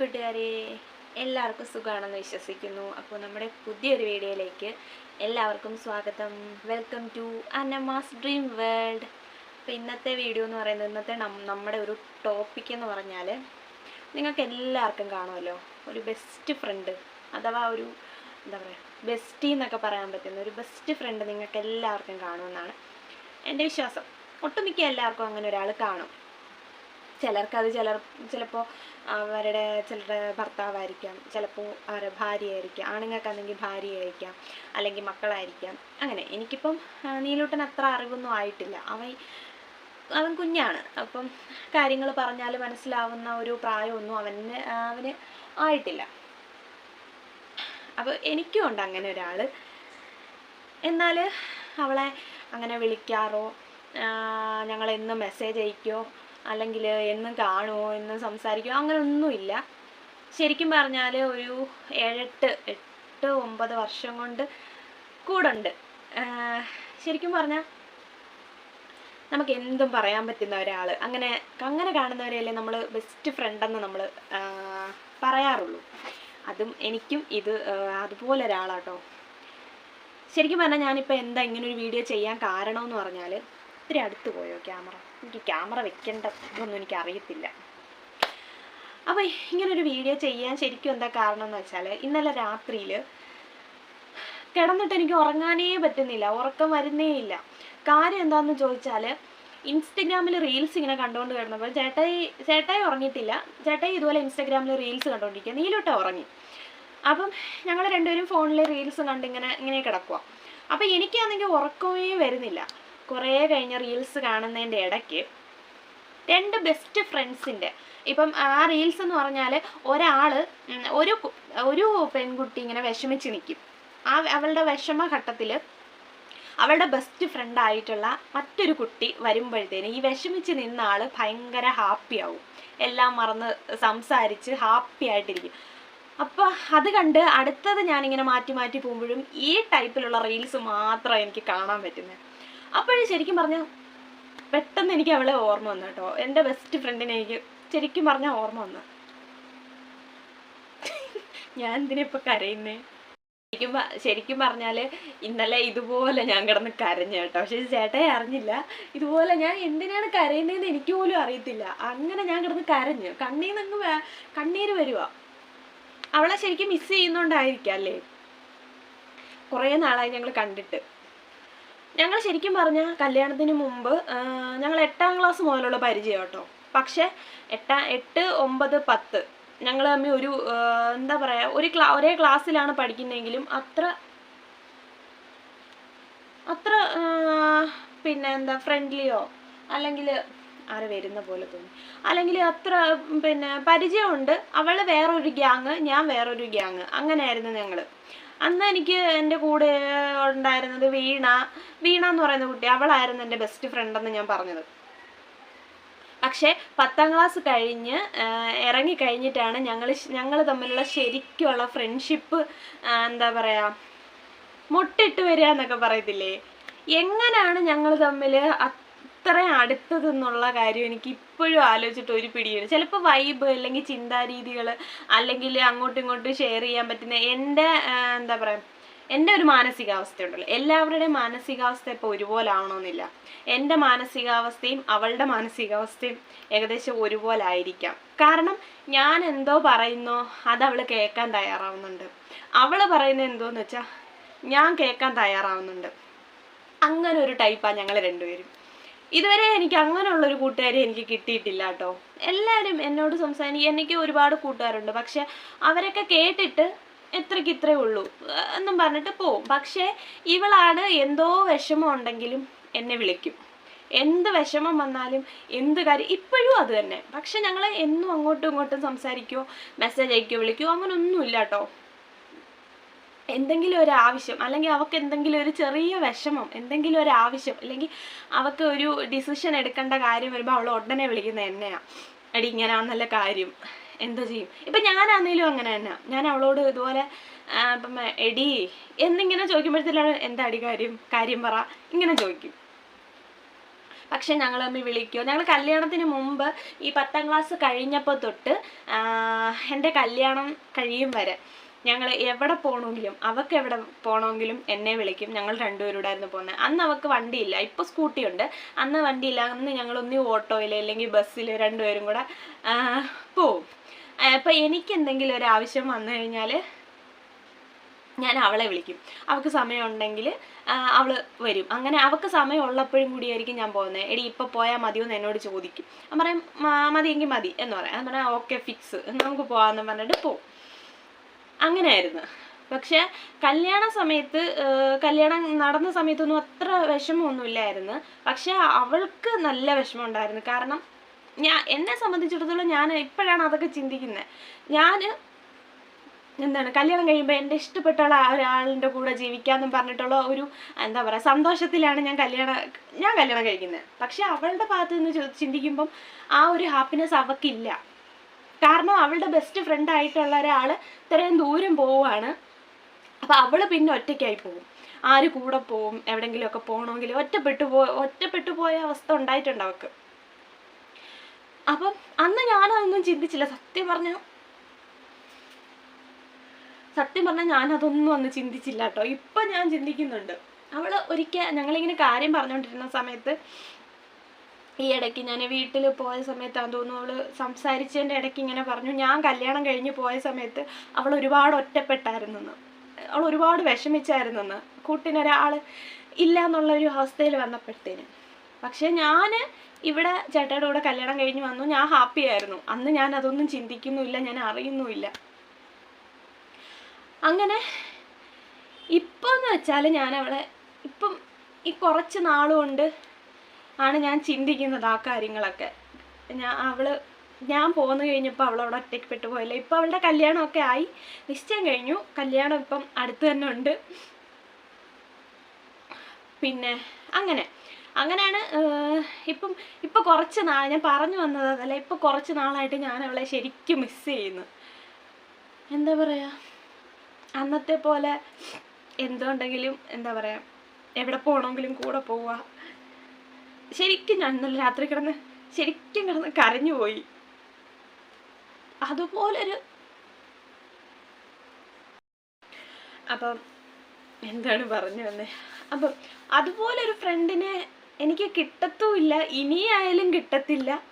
കൂട്ടുകാരെ എല്ലാവർക്കും സുഖമാണെന്ന് വിശ്വസിക്കുന്നു. അപ്പോൾ നമ്മുടെ പുതിയൊരു വീഡിയോയിലേക്ക് എല്ലാവർക്കും സ്വാഗതം. വെൽക്കം ടു അനമാസ് ഡ്രീം വേൾഡ് അപ്പോൾ ഇന്നത്തെ വീഡിയോ എന്ന് പറയുന്നത് ഇന്നത്തെ നമ്മുടെ ഒരു ടോപ്പിക് എന്ന് പറഞ്ഞാൽ നിങ്ങൾക്ക് എല്ലാവർക്കും കാണുമല്ലോ. ഒരു ബെസ്റ്റ് ഫ്രണ്ട് അഥവാ ഒരു എന്താ പറയുക ബെസ്റ്റി എന്നൊക്കെ പറയാൻ പറ്റുന്ന ഒരു ബെസ്റ്റ് ഫ്രണ്ട് നിങ്ങൾക്ക് എല്ലാവർക്കും കാണുമെന്നാണ് എന്റെ വിശ്വാസം. ഒട്ടുമിക്ക എല്ലാവർക്കും അങ്ങനെ ഒരാൾ കാണും. ചിലർക്ക് അത് ചിലർ ചിലപ്പോൾ അവരുടെ ചിലരുടെ ഭർത്താവായിരിക്കാം ചിലപ്പോൾ അവരുടെ ഭാര്യയായിരിക്കാം ആണുങ്ങൾക്കാണെങ്കിൽ ഭാര്യയായിരിക്കാം അല്ലെങ്കിൽ മക്കളായിരിക്കാം. അങ്ങനെ എനിക്കിപ്പം നീലൂട്ടൻ അത്ര അറിവൊന്നും ആയിട്ടില്ല. അവൻ അവൻ കുഞ്ഞാണ്. അപ്പം കാര്യങ്ങൾ പറഞ്ഞാൽ മനസ്സിലാവുന്ന ഒരു പ്രായമൊന്നും അവന് അവന് ആയിട്ടില്ല. അപ്പോൾ എനിക്കും ഉണ്ട് അങ്ങനെ ഒരാൾ എന്നാൽ അവളെ അങ്ങനെ വിളിക്കാറോ ഞങ്ങളെന്നും മെസ്സേജ് അയക്കുകയോ അല്ലെങ്കിൽ എന്നും കാണുമോ എന്നും സംസാരിക്കുമോ അങ്ങനെ ഒന്നുമില്ല ശരിക്കും പറഞ്ഞാൽ ഒരു ഏഴെട്ട് എട്ട് ഒമ്പത് വർഷം കൊണ്ട് കൂടുണ്ട്. ശരിക്കും പറഞ്ഞാൽ നമുക്ക് എന്തും പറയാൻ പറ്റുന്ന ഒരാൾ അങ്ങനെ അങ്ങനെ കാണുന്നവരെയല്ലേ നമ്മൾ ബെസ്റ്റ് ഫ്രണ്ടെന്ന് നമ്മൾ പറയാറുള്ളൂ. അതും എനിക്കും ഇത് അതുപോലെ ഒരാളാട്ടോ. ശരിക്കും പറഞ്ഞാൽ ഞാനിപ്പോൾ എന്താ ഇങ്ങനൊരു വീഡിയോ ചെയ്യാൻ കാരണമെന്ന് പറഞ്ഞാൽ ഒത്തിരി അടുത്ത് പോയോ ക്യാമറ? എനിക്ക് ക്യാമറ വെക്കേണ്ട ഇതൊന്നും എനിക്ക് അറിയത്തില്ല അപ്പോൾ ഇങ്ങനൊരു വീഡിയോ ചെയ്യാൻ ശരിക്കും എന്താ കാരണം എന്ന് വെച്ചാൽ ഇന്നലെ രാത്രിയിൽ കിടന്നിട്ട് എനിക്ക് ഉറങ്ങാനേ പറ്റുന്നില്ല ഉറക്കം വരുന്നേ ഇല്ല. കാര്യം എന്താണെന്ന് ചോദിച്ചാൽ ഇൻസ്റ്റഗ്രാമിൽ റീൽസ് ഇങ്ങനെ കണ്ടുകൊണ്ട് കിടന്നപ്പോൾ ചേട്ടായി ചേട്ടായി ഉറങ്ങിയിട്ടില്ല. ചേട്ടായി ഇതുപോലെ ഇൻസ്റ്റഗ്രാമിൽ റീൽസ് കണ്ടുകൊണ്ടിരിക്കുക നീലോട്ട ഉറങ്ങി. അപ്പം ഞങ്ങൾ രണ്ടുപേരും ഫോണിൽ റീൽസ് കണ്ടിങ്ങനെ ഇങ്ങനെ കിടക്കുക അപ്പം എനിക്കാണെങ്കിൽ ഉറക്കമേ വരുന്നില്ല. കുറേ കഴിഞ്ഞ് റീൽസ് കാണുന്നതിന്റെ ഇടയ്ക്ക് രണ്ട് ബെസ്റ്റ് ഫ്രണ്ട്സിന്റെ ഇപ്പം ആ റീൽസ് എന്ന് പറഞ്ഞാൽ ഒരാൾ ഒരു ഒരു പെൺകുട്ടി ഇങ്ങനെ വിഷമിച്ച് നിൽക്കും. ആ അവളുടെ വിഷമഘട്ടത്തിൽ അവളുടെ ബെസ്റ്റ് ഫ്രണ്ടായിട്ടുള്ള മറ്റൊരു കുട്ടി വരുമ്പോഴത്തേന് ഈ വിഷമിച്ച് നിന്ന ആൾ ഭയങ്കര ഹാപ്പി ആവും. എല്ലാം മറന്ന് സംസാരിച്ച് ഹാപ്പി ആയിട്ടിരിക്കും. അപ്പോൾ അത് കണ്ട് അടുത്തത് ഞാനിങ്ങനെ മാറ്റി മാറ്റി പോകുമ്പോഴും ഈ ടൈപ്പിലുള്ള റീൽസ് മാത്രമാണ് എനിക്ക് കാണാൻ പറ്റുന്നത്. അപ്പോഴും ശരിക്കും പറഞ്ഞാൽ പെട്ടെന്ന് എനിക്ക് അവളെ ഓർമ്മ വന്നു കേട്ടോ. എന്റെ ബെസ്റ്റ് ഫ്രണ്ടിനെ എനിക്ക് ശരിക്കും പറഞ്ഞാൽ ഓർമ്മ വന്നു. ഞാൻ എന്തിനിപ്പോൾ കരയുന്നേ? ശരിക്കും ശരിക്കും പറഞ്ഞാൽ ഇന്നലെ ഇതുപോലെ ഞാൻ കിടന്ന് കരഞ്ഞു കേട്ടോ. പക്ഷെ ചേട്ടയെ അറിഞ്ഞില്ല. ഇതുപോലെ ഞാൻ എന്തിനാണ് കരയുന്നതെന്ന് എനിക്ക് പോലും അറിയത്തില്ല. അങ്ങനെ ഞാൻ കിടന്ന് കരഞ്ഞു. കണ്ണീർ അങ്ങ് കണ്ണീര് വരുക അവളെ ശരിക്കും മിസ് ചെയ്യുന്നോണ്ടായിരിക്കാം അല്ലേ? കുറേ നാളായി ഞങ്ങൾ കണ്ടിട്ട്. ഞങ്ങൾ ശരിക്കും പറഞ്ഞാൽ കല്യാണത്തിന് മുമ്പ് ഞങ്ങൾ എട്ടാം ക്ലാസ് മുതലുള്ള പരിചയം കേട്ടോ. പക്ഷേ എട്ടാ എട്ട് ഒമ്പത് പത്ത് ഞങ്ങൾ തമ്മിൽ ഒരു എന്താ പറയുക ഒരു ക്ലാ ഒരേ ക്ലാസ്സിലാണ് പഠിക്കുന്നതെങ്കിലും അത്ര അത്ര പിന്നെ എന്താ ഫ്രണ്ട്ലിയോ അല്ലെങ്കിൽ ആര് വരുന്ന പോലെ തോന്നി. അല്ലെങ്കിൽ അത്ര പിന്നെ പരിചയമുണ്ട്. അവൾ വേറൊരു ഗ്യാങ് ഞാൻ വേറൊരു ഗ്യാങ് അങ്ങനെയായിരുന്നു ഞങ്ങൾ അന്ന് എനിക്ക് എന്റെ കൂടെ ഉണ്ടായിരുന്നത് വീണ. വീണ എന്ന് പറയുന്ന കുട്ടി അവളായിരുന്നു എന്റെ ബെസ്റ്റ് ഫ്രണ്ട് എന്ന് ഞാൻ പറഞ്ഞത്. പക്ഷേ പത്താം ക്ലാസ് കഴിഞ്ഞ് ഇറങ്ങി കഴിഞ്ഞിട്ടാണ് ഞങ്ങൾ ഞങ്ങൾ തമ്മിലുള്ള ശരിക്കുള്ള ഫ്രണ്ട്ഷിപ്പ് എന്താ പറയുക മുട്ടിട്ട് വരിക എന്നൊക്കെ പറയത്തില്ലേ? എങ്ങനെയാണ് ഞങ്ങൾ തമ്മിൽ അത്രയും അടുത്തതെന്നുള്ള കാര്യം എനിക്ക് ഇപ്പോഴും ആലോചിച്ചിട്ട് ഒരു പിടിയില്ല. ചിലപ്പോൾ വൈബ് അല്ലെങ്കിൽ ചിന്താരീതികൾ അല്ലെങ്കിൽ അങ്ങോട്ടും ഇങ്ങോട്ടും ഷെയർ ചെയ്യാൻ പറ്റുന്ന എന്റെ എന്താ പറയുക എന്റെ ഒരു മാനസികാവസ്ഥ ഉണ്ടല്ലോ എല്ലാവരുടെയും മാനസികാവസ്ഥ ഇപ്പോൾ ഒരുപോലെ ആവണമെന്നില്ല എന്റെ മാനസികാവസ്ഥയും അവളുടെ മാനസികാവസ്ഥയും ഏകദേശം ഒരുപോലെ ആയിരിക്കാം കാരണം ഞാൻ എന്തോ പറയുന്നോ അത് അവൾ കേൾക്കാൻ തയ്യാറാവുന്നുണ്ട്. അവൾ പറയുന്നത് എന്തോന്ന് വെച്ചാൽ ഞാൻ കേൾക്കാൻ തയ്യാറാവുന്നുണ്ട്. അങ്ങനെ ഒരു ടൈപ്പാണ് ഞങ്ങൾ രണ്ടുപേരും. ഇതുവരെ എനിക്ക് അങ്ങനെയുള്ള ഒരു കൂട്ടുകാരെ എനിക്ക് കിട്ടിയിട്ടില്ല കേട്ടോ. എല്ലാവരും എന്നോട് സംസാരിക്കും. എനിക്ക് ഒരുപാട് കൂട്ടുകാരുണ്ട്. പക്ഷെ അവരൊക്കെ കേട്ടിട്ട് എത്രയ്ക്ക് ഇത്രേ ഉള്ളൂ. എന്നും പറഞ്ഞിട്ട് പോവും. പക്ഷേ ഇവളാണ് എന്തോ വിഷമം ഉണ്ടെങ്കിലും എന്നെ വിളിക്കും. എന്ത് വിഷമം വന്നാലും എന്ത് കാര്യം ഇപ്പോഴും അത് തന്നെ. പക്ഷെ ഞങ്ങൾ എന്നും അങ്ങോട്ടും ഇങ്ങോട്ടും സംസാരിക്കോ മെസ്സേജ് അയക്കുകയോ വിളിക്കോ അങ്ങനെ ഒന്നുമില്ല കേട്ടോ. എന്തെങ്കിലും ഒരു ആവശ്യം അല്ലെങ്കിൽ അവൾക്ക് എന്തെങ്കിലും ഒരു ചെറിയ വിഷമം എന്തെങ്കിലും ഒരു ആവശ്യം അല്ലെങ്കിൽ അവൾക്ക് ഒരു ഡിസിഷൻ എടുക്കേണ്ട കാര്യം വരുമ്പോൾ അവൾ ഉടനെ വിളിക്കുന്നത് എന്നെയാണ് എടി ഇങ്ങനെയാണെന്നല്ല കാര്യം. എന്തോ ചെയ്യും? ഇപ്പം ഞാനാണെങ്കിലും അങ്ങനെ തന്നെ. ഞാൻ അവളോട് ഇതുപോലെ ഇപ്പം എടി എന്നിങ്ങനെ ചോദിക്കുമ്പോഴത്തേക്കാണ് എന്താ അടി കാര്യം? കാര്യം പറ. ഇങ്ങനെ ചോദിക്കും. പക്ഷെ ഞങ്ങൾ തമ്മിൽ വിളിക്കുമോ ഞങ്ങൾ കല്യാണത്തിന് മുമ്പ് ഈ പത്താം ക്ലാസ് കഴിഞ്ഞപ്പോൾ തൊട്ട് എന്റെ കല്യാണം കഴിയും വരെ. ഞങ്ങൾ എവിടെ പോകണമെങ്കിലും അവൾക്ക് എവിടെ പോകണമെങ്കിലും എന്നെ വിളിക്കും. ഞങ്ങൾ രണ്ടുപേരൂടായിരുന്നു പോകുന്നത് അന്ന് അവൾക്ക് വണ്ടിയില്ല. ഇപ്പോൾ സ്കൂട്ടി ഉണ്ട് അന്ന് വണ്ടിയില്ല. അന്ന് ഞങ്ങൾ ഒന്നി ഓട്ടോയിൽ അല്ലെങ്കിൽ ബസ്സിൽ രണ്ടുപേരും കൂടെ പോവും. അപ്പം എനിക്ക് എന്തെങ്കിലും ഒരു ആവശ്യം വന്നു കഴിഞ്ഞാൽ ഞാൻ അവളെ വിളിക്കും. അവൾക്ക് സമയമുണ്ടെങ്കിൽ അവൾ വരും. അങ്ങനെ അവൾക്ക് സമയം ഉള്ളപ്പോഴും കൂടിയായിരിക്കും ഞാൻ പോകുന്നത് എടി ഇപ്പോൾ പോയാൽ മതിയോ എന്ന് എന്നോട് ചോദിക്കും. ഞാൻ പറയും "മ- മതിയെങ്കിൽ മതി എന്ന് പറയാം. ഞാൻ പറയാം ഓക്കെ ഫിക്സ്. നമുക്ക് പോകാമെന്ന് പറഞ്ഞിട്ട് പോവും. അങ്ങനെയായിരുന്നു. പക്ഷെ കല്യാണ സമയത്ത് കല്യാണം നടന്ന സമയത്തൊന്നും അത്ര വിഷമമൊന്നുമില്ലായിരുന്നു. പക്ഷെ അവൾക്ക് നല്ല വിഷമം ഉണ്ടായിരുന്നു കാരണം ഞാൻ എന്നെ സംബന്ധിച്ചിടത്തോളം ഞാൻ ഇപ്പോഴാണ് അതൊക്കെ ചിന്തിക്കുന്നത് ഞാൻ എന്താണ് കല്യാണം കഴിയുമ്പോൾ എന്റെ ഇഷ്ടപ്പെട്ട ഒരാളിന്റെ കൂടെ ജീവിക്കാമെന്നും പറഞ്ഞിട്ടുള്ള ഒരു എന്താ പറയുക സന്തോഷത്തിലാണ് ഞാൻ കല്യാണം ഞാൻ കല്യാണം കഴിക്കുന്നത് പക്ഷെ അവളുടെ ഭാഗത്ത് നിന്ന് ചിന്തിക്കുമ്പം ആ ഒരു ഹാപ്പിനെസ് അവൾക്കില്ല കാരണം അവളുടെ ബെസ്റ്റ് ഫ്രണ്ട് ആയിട്ടുള്ള ഒരാൾ ഇത്രയും ദൂരം പോവാണ് അപ്പോൾ അവൾ പിന്നെ ഒറ്റയ്ക്കായി പോകും ആര് കൂടെ പോവും എവിടെയെങ്കിലുമൊക്കെ പോകണമെങ്കിൽ ഒറ്റപ്പെട്ടു പോ ഒറ്റപ്പെട്ടു പോയ അവസ്ഥ ഉണ്ടായിട്ടുണ്ട് അവൾക്ക്. അപ്പം അന്ന് ഞാനതൊന്നും ചിന്തിച്ചില്ല. സത്യം പറഞ്ഞ സത്യം പറഞ്ഞാൽ ഞാനതൊന്നും അന്ന് ചിന്തിച്ചില്ല കേട്ടോ. ഇപ്പം ഞാൻ ചിന്തിക്കുന്നുണ്ട്. അവൾ ഒരിക്കൽ ഞങ്ങളിങ്ങനെ കാര്യം പറഞ്ഞുകൊണ്ടിരുന്ന സമയത്ത് ഈ ഇടയ്ക്ക് ഞാൻ വീട്ടിൽ പോയ സമയത്താന്ന് തോന്നുന്നു അവൾ സംസാരിച്ചതിന്റെ ഇടയ്ക്ക് ഇങ്ങനെ പറഞ്ഞു. ഞാൻ കല്യാണം കഴിഞ്ഞ് പോയ സമയത്ത് അവൾ ഒരുപാട് ഒറ്റപ്പെട്ടായിരുന്നെന്ന്. അവൾ ഒരുപാട് വിഷമിച്ചായിരുന്നെന്ന്. കൂട്ടിനൊരാൾ ഇല്ല എന്നുള്ള ഒരു അവസ്ഥയിൽ വന്നപ്പോഴത്തേന്. പക്ഷേ ഞാൻ ഇവിടെ ചേട്ടയുടെ കൂടെ കല്യാണം കഴിഞ്ഞ് വന്നു. ഞാൻ ഹാപ്പി ആയിരുന്നു. അന്ന് ഞാൻ അതൊന്നും ചിന്തിക്കുന്നുമില്ല ഞാൻ അറിയുന്നുമില്ല. അങ്ങനെ ഇപ്പം എന്ന് വെച്ചാൽ ഞാൻ അവളെ ഇപ്പം ഈ കുറച്ച് നാളുകൊണ്ട് ആണ് ഞാൻ ചിന്തിക്കുന്നത് ആ കാര്യങ്ങളൊക്കെ. ഞാൻ അവൾ ഞാൻ പോന്നു കഴിഞ്ഞപ്പോൾ അവളവിടെ ഒറ്റയ്ക്ക് പോയില്ല ഇപ്പം അവളുടെ കല്യാണമൊക്കെ ആയി. നിശ്ചയം കഴിഞ്ഞു. കല്യാണം ഇപ്പം അടുത്ത് തന്നെ ഉണ്ട്. പിന്നെ അങ്ങനെ. അങ്ങനെയാണ് ഇപ്പം ഇപ്പം കുറച്ച് നാൾ ഞാൻ പറഞ്ഞു വന്നത് അതല്ല ഇപ്പം കുറച്ച് നാളായിട്ട് ഞാൻ അവളെ ശരിക്കും മിസ് ചെയ്യുന്നു. എന്താ പറയുക അന്നത്തെ പോലെ എന്തുണ്ടെങ്കിലും എന്താ പറയുക എവിടെ പോകണമെങ്കിലും കൂടെ പോവുക ശരിക്കും ഞാൻ ഇന്നലെ രാത്രി കിടന്ന് ശരിക്കും കിടന്ന് കരഞ്ഞു പോയി. അതുപോലൊരു അപ്പം എന്താണ് പറഞ്ഞു വന്നേ? അപ്പം അതുപോലൊരു ഫ്രണ്ടിനെ എനിക്ക് കിട്ടത്തുമില്ല ഇനിയായാലും കിട്ടത്തില്ല.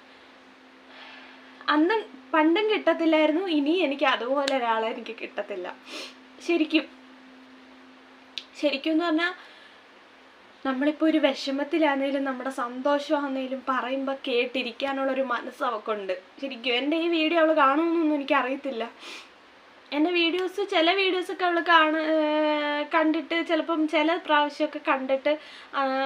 അന്നും പണ്ടും കിട്ടത്തില്ലായിരുന്നു ഇനി എനിക്ക് അതുപോലെ ഒരാളെ എനിക്ക് കിട്ടത്തില്ല. ശരിക്കും. ശരിക്കും എന്ന് പറഞ്ഞാൽ നമ്മളിപ്പോൾ ഒരു വിഷമത്തിലാണെങ്കിലും നമ്മുടെ സന്തോഷമാണെങ്കിലും പറയുമ്പോൾ കേട്ടിരിക്കാനുള്ളൊരു മനസ്സ് അവൾക്കുണ്ട് ശരിക്കും എന്റെ ഈ വീഡിയോ അവൾ കാണുമെന്നൊന്നും എനിക്കറിയത്തില്ല. എന്റെ വീഡിയോസ് ചില വീഡിയോസൊക്കെ അവൾ കാണ കണ്ടിട്ട് ചിലപ്പം ചില പ്രാവശ്യമൊക്കെ കണ്ടിട്ട്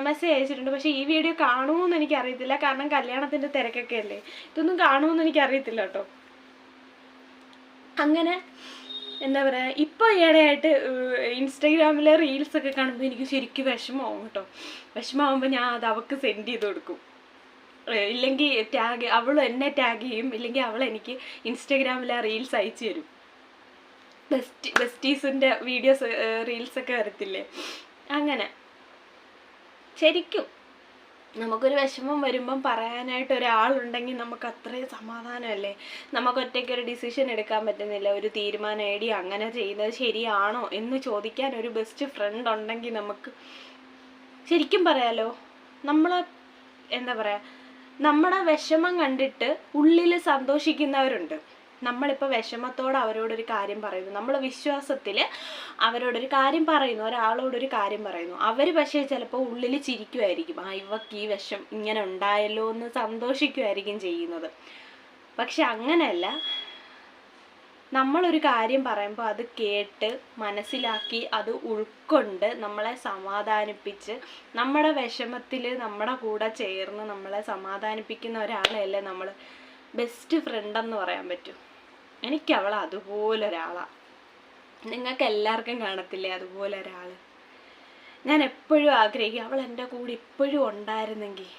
മെസ്സേജ് അയച്ചിട്ടുണ്ട്. പക്ഷേ ഈ വീഡിയോ കാണുമെന്ന് എനിക്കറിയത്തില്ല. കാരണം കല്യാണത്തിന്റെ തിരക്കൊക്കെ അല്ലേ? ഇതൊന്നും കാണുമെന്ന് എനിക്കറിയത്തില്ല കേട്ടോ. അങ്ങനെ എന്താ പറയുക ഇപ്പോൾ ഈയിടെയായിട്ട് ഇൻസ്റ്റാഗ്രാമിലെ റീൽസ് ഒക്കെ കാണുമ്പോൾ എനിക്ക് ശരിക്കും വിഷമമാവും കേട്ടോ. വിഷമമാകുമ്പോൾ ഞാൻ അത് അവൾക്ക് സെൻഡ് ചെയ്ത് കൊടുക്കും. ഇല്ലെങ്കിൽ ടാഗ് അവൾ എന്നെ ടാഗ് ചെയ്യും ഇല്ലെങ്കിൽ അവൾ എനിക്ക് ഇൻസ്റ്റാഗ്രാമിലെ റീൽസ് അയച്ചു തരും. ബെസ്റ്റ് ബെസ്റ്റീസിന്റെ വീഡിയോസ് റീൽസൊക്കെ വരത്തില്ലേ? അങ്ങനെ. ശരിക്കും. നമുക്കൊരു വിഷമം വരുമ്പം പറയാനായിട്ട് ഒരാളുണ്ടെങ്കിൽ നമുക്ക് അത്രയും സമാധാനമല്ലേ? നമുക്ക് ഒറ്റയ്ക്ക് ഒരു ഡിസിഷൻ എടുക്കാൻ പറ്റുന്നില്ല. ഒരു തീരുമാനം എടി അങ്ങനെ ചെയ്യുന്നത് ശരിയാണോ എന്ന് ചോദിക്കാൻ ഒരു ബെസ്റ്റ് ഫ്രണ്ട് ഉണ്ടെങ്കിൽ നമുക്ക് ശരിക്കും പറയാലോ നമ്മൾ എന്താ പറയുക നമ്മുടെ വിഷമം കണ്ടിട്ട് ഉള്ളിൽ സന്തോഷിക്കുന്നവരുണ്ട്. നമ്മളിപ്പോൾ വിഷമത്തോടെ അവരോടൊരു കാര്യം പറയുന്നു. നമ്മൾ വിശ്വാസത്തിൽ അവരോടൊരു കാര്യം പറയുന്നു. ഒരാളോടൊരു കാര്യം പറയുന്നു. അവർ പക്ഷേ ചിലപ്പോൾ ഉള്ളിൽ ചിരിക്കുമായിരിക്കും ആ ഇവക്ക് ഈ വിഷം ഇങ്ങനെ ഉണ്ടായല്ലോ എന്ന് സന്തോഷിക്കുമായിരിക്കും ചെയ്യുന്നത്. പക്ഷെ അങ്ങനെയല്ല. നമ്മളൊരു കാര്യം പറയുമ്പോൾ അത് കേട്ട് മനസ്സിലാക്കി അത് ഉൾക്കൊണ്ട് നമ്മളെ സമാധാനിപ്പിച്ച് നമ്മുടെ വിഷമത്തിൽ നമ്മുടെ കൂടെ ചേർന്ന് നമ്മളെ സമാധാനിപ്പിക്കുന്ന ഒരാളെയല്ലേ നമ്മൾ ബെസ്റ്റ് ഫ്രണ്ട് എന്ന് പറയാൻ പറ്റും. എനിക്ക് അവൾ അതുപോലെ ഒരാളാണ് നിങ്ങൾക്ക് എല്ലാവർക്കും കാണത്തില്ലേ അതുപോലെ ഒരാൾ ഞാൻ എപ്പോഴും ആഗ്രഹിക്കും അവൾ എന്റെ കൂടെ ഇപ്പോഴും ഉണ്ടായിരുന്നെങ്കിൽ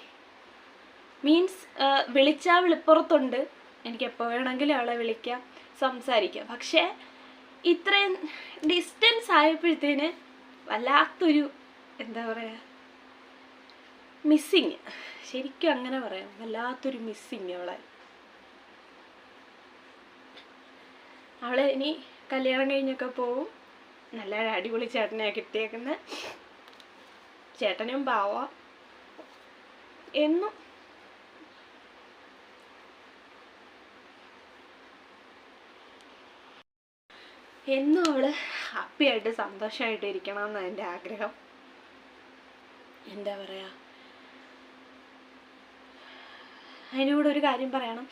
മീൻസ് വിളിച്ചാൽ വിളിപ്പുറത്തുണ്ട് എനിക്ക് എപ്പോൾ വേണമെങ്കിലും അവളെ വിളിക്കാം സംസാരിക്കാം. പക്ഷേ ഇത്രയും ഡിസ്റ്റൻസ് ആയപ്പോഴത്തേന് വല്ലാത്തൊരു എന്താ പറയുക മിസ്സിങ് ശരിക്കും അങ്ങനെ പറയാം. വല്ലാത്തൊരു മിസ്സിങ് അവളെ. അവൾ ഇനി കല്യാണം കഴിഞ്ഞൊക്കെ പോവും. നല്ല അടിപൊളി ചേട്ടനെയാണ് കിട്ടിയേക്കുന്നത് ചേട്ടനും പാവ എന്നും. എന്നും അവൾ ഹാപ്പി ആയിട്ട് സന്തോഷമായിട്ട് ഇരിക്കണം എന്നാണ് എന്റെ ആഗ്രഹം. എന്താ പറയാ? അതിനോട് ഒരു കാര്യം പറയണം.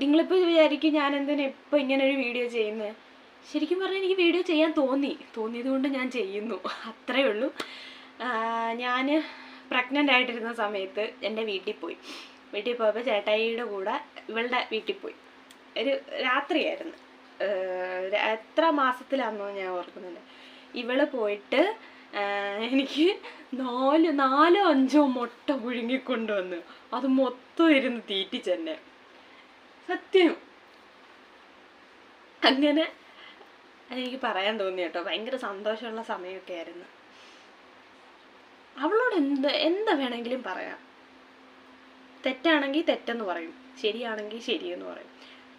നിങ്ങളിപ്പോൾ വിചാരിക്കും ഞാൻ എന്തിനാ ഇപ്പോൾ ഇങ്ങനെ ഒരു വീഡിയോ ചെയ്യുന്നത് ശരിക്കും പറഞ്ഞാൽ എനിക്ക് വീഡിയോ ചെയ്യാൻ തോന്നി. തോന്നിയത് കൊണ്ട് ഞാൻ ചെയ്യുന്നു. അത്രയേ ഉള്ളൂ. ഞാൻ പ്രഗ്നന്റ് ആയിട്ടിരുന്ന സമയത്ത് എന്റെ വീട്ടിൽ പോയി. വീട്ടിൽ പോയപ്പോൾ ചേട്ടായിയുടെ കൂടെ ഇവളുടെ വീട്ടിൽ പോയി. ഒരു രാത്രിയായിരുന്നു. എത്ര മാസത്തിലാണെന്നോ ഞാൻ ഓർക്കുന്നില്ല. ഇവൾ പോയിട്ട് എനിക്ക് നാല് നാലോ അഞ്ചോ മുട്ട പുഴുങ്ങിക്കൊണ്ടുവന്ന്. അത് മൊത്തം ഇരുന്ന് തീറ്റിച്ചെന്നെ. സത്യം. അങ്ങനെ എനിക്ക് പറയാൻ തോന്നി കേട്ടോ. ഭയങ്കര സന്തോഷമുള്ള സമയമൊക്കെ ആയിരുന്നു. അവളോട് എന്ത് എന്താ വേണമെങ്കിലും പറയാം. തെറ്റാണെങ്കിൽ തെറ്റെന്ന് പറയും. ശരിയാണെങ്കിൽ ശരിയെന്ന് പറയും.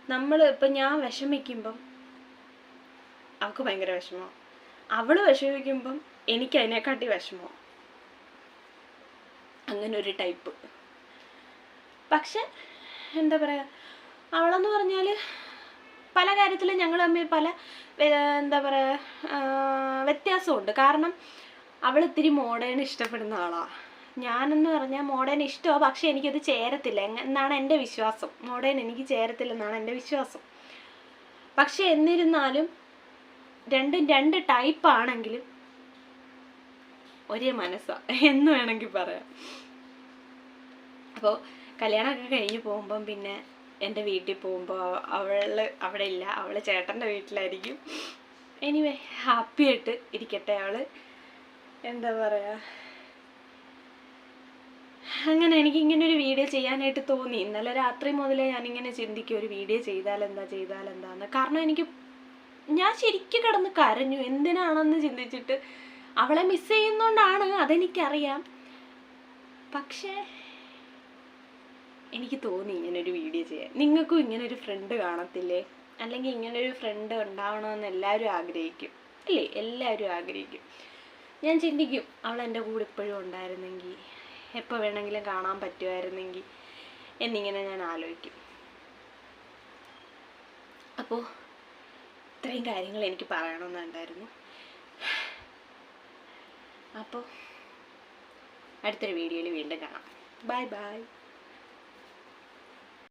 നമ്മൾ ഇപ്പം ഞാൻ വിഷമിക്കുമ്പം അവൾക്ക് ഭയങ്കര വിഷമം. അവൾ വിഷമിക്കുമ്പം എനിക്ക് അതിനെക്കാട്ടി വിഷമം. അങ്ങനെ ഒരു ടൈപ്പ്. പക്ഷെ എന്താ പറയുക അവളെന്ന് പറഞ്ഞാൽ പല കാര്യത്തിലും ഞങ്ങൾ തമ്മിൽ പല എന്താ പറയുക വ്യത്യാസമുണ്ട്. കാരണം അവൾ ഇത്തിരി മോഡേൺ ഇഷ്ടപ്പെടുന്ന ആളാണ് ഞാനെന്ന് പറഞ്ഞാൽ മോഡേൺ ഇഷ്ടമാണ് പക്ഷേ എനിക്കത് ചേരത്തില്ല. എന്നാണ് എന്റെ വിശ്വാസം. മോഡേൺ എനിക്ക് ചേരത്തില്ലെന്നാണ് എന്റെ വിശ്വാസം. പക്ഷേ എന്നിരുന്നാലും രണ്ടും രണ്ട് ടൈപ്പ് ആണെങ്കിലും ഒരേ മനസ്സാണ് എന്ന് വേണമെങ്കിൽ പറയാം. അപ്പോൾ കല്യാണമൊക്കെ കഴിഞ്ഞ് പോകുമ്പം പിന്നെ എന്റെ വീട്ടിൽ പോകുമ്പോൾ അവൾ അവിടെ ഇല്ല അവൾ ചേട്ടന്റെ വീട്ടിലായിരിക്കും. എനിവേ ഹാപ്പി ആയിട്ട് ഇരിക്കട്ടെ അവൾ എന്താ പറയുക അങ്ങനെ എനിക്ക് ഇങ്ങനെ ഒരു വീഡിയോ ചെയ്യാനായിട്ട് തോന്നി. ഇന്നലെ രാത്രി മുതലേ ഞാനിങ്ങനെ ചിന്തിക്കും ഒരു വീഡിയോ ചെയ്താൽ എന്താ ചെയ്താൽ എന്താന്ന്. കാരണം എനിക്ക് ഞാൻ ശരിക്കും കിടന്ന് കരഞ്ഞു. എന്തിനാണെന്ന് ചിന്തിച്ചിട്ട് അവളെ മിസ് ചെയ്യുന്നോണ്ടാണ് അതെനിക്കറിയാം. പക്ഷേ എനിക്ക് തോന്നി ഇങ്ങനൊരു വീഡിയോ ചെയ്യാൻ. നിങ്ങൾക്കും ഇങ്ങനൊരു ഫ്രണ്ട് കാണത്തില്ലേ? അല്ലെങ്കിൽ ഇങ്ങനൊരു ഫ്രണ്ട് ഉണ്ടാവണമെന്ന് എല്ലാവരും ആഗ്രഹിക്കും. അല്ലേ? എല്ലാവരും ആഗ്രഹിക്കും. ഞാൻ ചിന്തിക്കും അവൾ എന്റെ കൂടെ ഇപ്പോഴും ഉണ്ടായിരുന്നെങ്കിൽ എപ്പോൾ വേണമെങ്കിലും കാണാൻ പറ്റുമായിരുന്നെങ്കിൽ എന്നിങ്ങനെ ഞാൻ ആലോചിക്കും. അപ്പോൾ ഇത്രയും കാര്യങ്ങൾ എനിക്ക് പറയണമെന്നുണ്ടായിരുന്നു അപ്പോൾ അടുത്തൊരു വീഡിയോയിൽ വീണ്ടും കാണാം. Bye bye